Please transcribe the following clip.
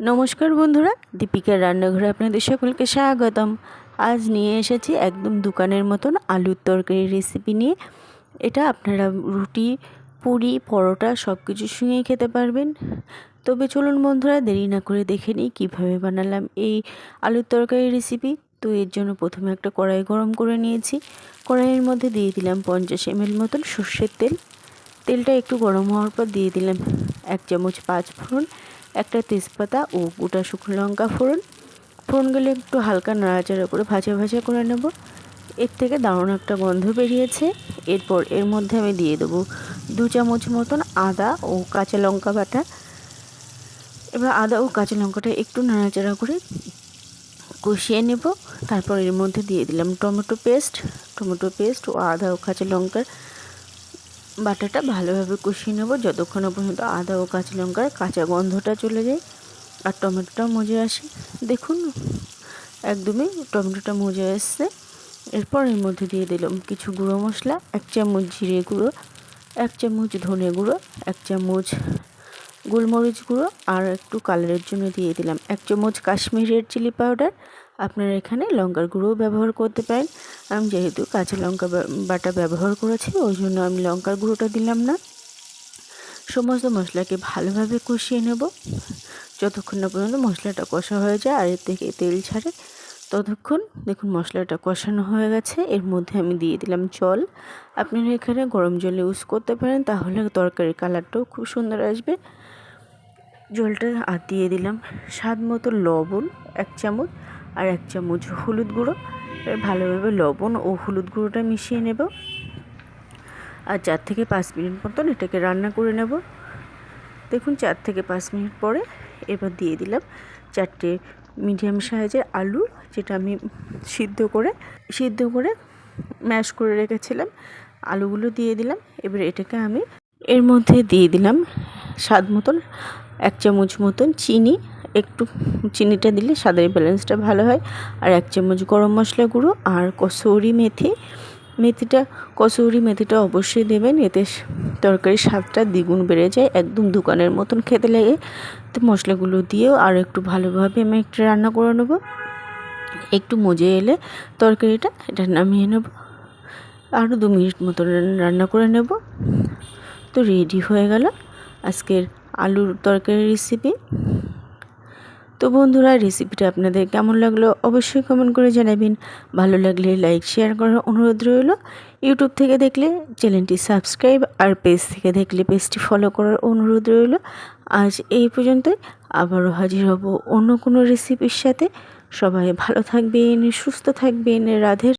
নমস্কার বন্ধুরা, দীপিকার রান্নাঘরে আপনাদের সকলকে স্বাগতম। আজ নিয়ে এসেছি একদম দোকানের মতন আলুর তরকারি রেসিপি নিয়ে। এটা আপনারা রুটি, পুরি, পরোটা সব কিছুর সঙ্গেই খেতে পারবেন। তবে চলুন বন্ধুরা, দেরি না করে দেখে নিই কীভাবে বানালাম এই আলুর তরকারি রেসিপি তো এর জন্য প্রথমে একটা কড়াই গরম করে নিয়েছি। কড়াইয়ের মধ্যে দিয়ে দিলাম পঞ্চাশ এমএল মতন সর্ষের তেল। তেলটা একটু গরম হওয়ার পর দিয়ে দিলাম এক চামচ পাঁচ ফোড়ন, একটা তেজপাতা ও গোটা শুকনো লঙ্কা ফোড়ন। ফোড়নগুলো একটু হালকা নাড়াচাড়া করে ভাজা ভাজা করে নেব। এর থেকে দারুণ একটা গন্ধ বেরিয়েছে। এরপর এর মধ্যে আমি দিয়ে দেবো দু চামচ মতন আদা ও কাঁচা লঙ্কা বাটা। এবার আদা ও কাঁচা লঙ্কাটা একটু নাড়াচাড়া করে কষিয়ে নেব। তারপর এর মধ্যে দিয়ে দিলাম টমেটো পেস্ট। টমেটো পেস্ট ও আদা ও কাঁচা লঙ্কার বাটাটা ভালোভাবে কষিয়ে নেব। যতক্ষণ পর্যন্ত আদা ও কাঁচা লঙ্কার কাঁচা গন্ধটা চলে যায় আর টমেটোটা মজে আসে। দেখুন, একদমই টমেটোটা মজে আসছে। এরপর এর মধ্যে দিয়ে দিলাম কিছু গুঁড়ো মশলা, এক চামচ জিরে গুঁড়ো, এক চামচ ধনে গুঁড়ো, এক চামচ গোলমরিচ গুঁড়ো আর একটু কালারের জন্য দিয়ে দিলাম। এক চামচ কাশ্মীর রেড চিলি পাউডার আপনারা এখানে লঙ্কার গুঁড়োও ব্যবহার করতে পারেন। আমি যেহেতু কাঁচা লঙ্কা বাটা ব্যবহার করেছি, ওই জন্য আমি লঙ্কার গুঁড়োটা দিলাম না। সমস্ত মশলাকে ভালোভাবে কষিয়ে নেব। যতক্ষণ না পর্যন্ত মশলাটা কষা হয়ে যায় আর এর থেকে তেল ছাড়ে, ততক্ষণ দেখুন মশলাটা কষানো হয়ে গেছে। এর মধ্যে আমি দিয়ে দিলাম জল। আপনারা এখানে গরম জল ইউজ করতে পারেন, তাহলে তরকারির কালারটাও খুব সুন্দর আসবে। জলটা আর দিয়ে দিলাম স্বাদ মতো লবণ, এক চামচ। আর এক চামচ হলুদ গুঁড়ো ভালোভাবে লবণ ও হলুদ গুঁড়োটা মিশিয়ে নেব। আর চার থেকে পাঁচ মিনিট মতন এটাকে রান্না করে নেব। দেখুন, চার থেকে পাঁচ মিনিট পরে এবার দিয়ে দিলাম চারটে মিডিয়াম সাইজের আলু, যেটা আমি সিদ্ধ করে সিদ্ধ করে ম্যাশ করে রেখেছিলাম। আলুগুলো দিয়ে দিলাম, এবার এটাকে আমি এর মধ্যে দিয়ে দিলাম স্বাদ মতন এক চামচ মতন চিনি একটু চিনিটা দিলে স্বাদের ব্যালেন্সটা ভালো হয়। আর এক চামচ গরম মশলা গুঁড়ো আর কসৌরি মেথি। মেথিটা, কসৌরি মেথিটা অবশ্যই দেবেন, এতে তরকারির স্বাদটা দ্বিগুণ বেড়ে যায়। একদম দোকানের মতন খেতে লাগে। তো মশলাগুলো দিয়েও আর একটু ভালোভাবে আমি একটু রান্না করে নেব। একটু মজে এলে তরকারিটা এটা নামিয়ে নেব। আরও দু মিনিট মতো রান্না করে নেব। তো রেডি হয়ে গেল আজকের আলুর তরকারি রেসিপি তো বন্ধুরা রেসিপিটা আপনাদের কেমন লাগল অবশ্যই কমেন্ট করে জানাবেন। ভালো লাগলে লাইক শেয়ার করার অনুরোধ রইল। ইউটিউব থেকে দেখলে চ্যানেলটি সাবস্ক্রাইব আর পেজ থেকে দেখলে পেজটি ফলো করার অনুরোধ রইল। আজ এই পর্যন্তই, আবারও হাজির হব অন্য কোনো রেসিপির সাথে। সবাই ভালো থাকবেন, সুস্থ থাকবেন, রাধে